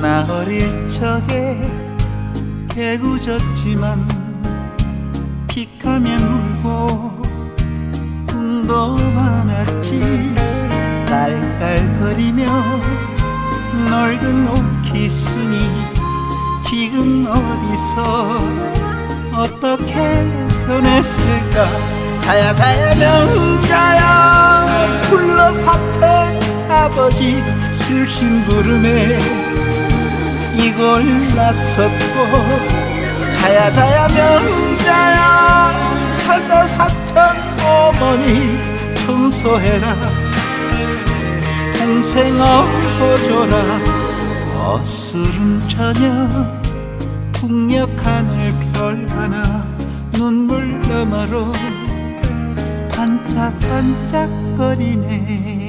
나 어릴 적에 개구졌지만 픽하면 울고 꿈도 많았지. 깔깔거리며 널던 오키스니 지금 어디서 어떻게 변했을까? 자야 자야 명자야. 불러 사태 아버지 술심부름에 났었고 자야 자야 명자야 찾아 사천 어머니 청소해라. 동생 업어줘라. 어스른 저녁 북녘 하늘 별 하나 눈물 너머로 반짝반짝거리네